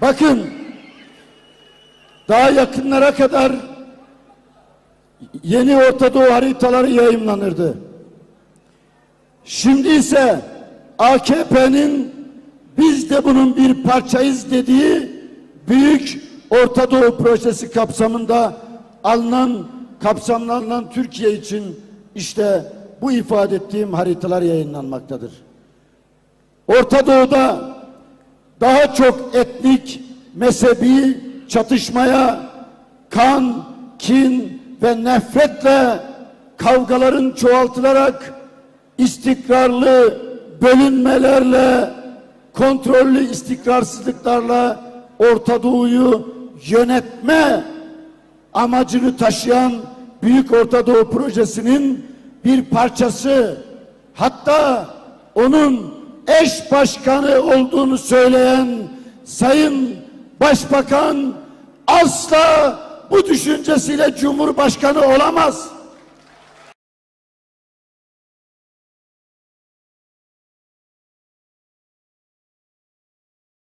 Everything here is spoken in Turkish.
Bakın daha yakınlara kadar yeni Orta Doğu haritaları yayınlanırdı. Şimdi ise AKP'nin biz de bunun bir parçayız dediği büyük Orta Doğu projesi kapsamında alınan kapsamlanan Türkiye için işte bu ifade ettiğim haritalar yayınlanmaktadır. Orta Doğu'da daha çok etnik, mezhebi çatışmaya, kan, kin ve nefretle kavgaların çoğaltılarak istikrarlı bölünmelerle, kontrollü istikrarsızlıklarla Orta Doğu'yu yönetme amacını taşıyan Büyük Orta Doğu Projesi'nin bir parçası. Hatta onun eş başkanı olduğunu söyleyen Sayın Başbakan asla bu düşüncesiyle Cumhurbaşkanı olamaz.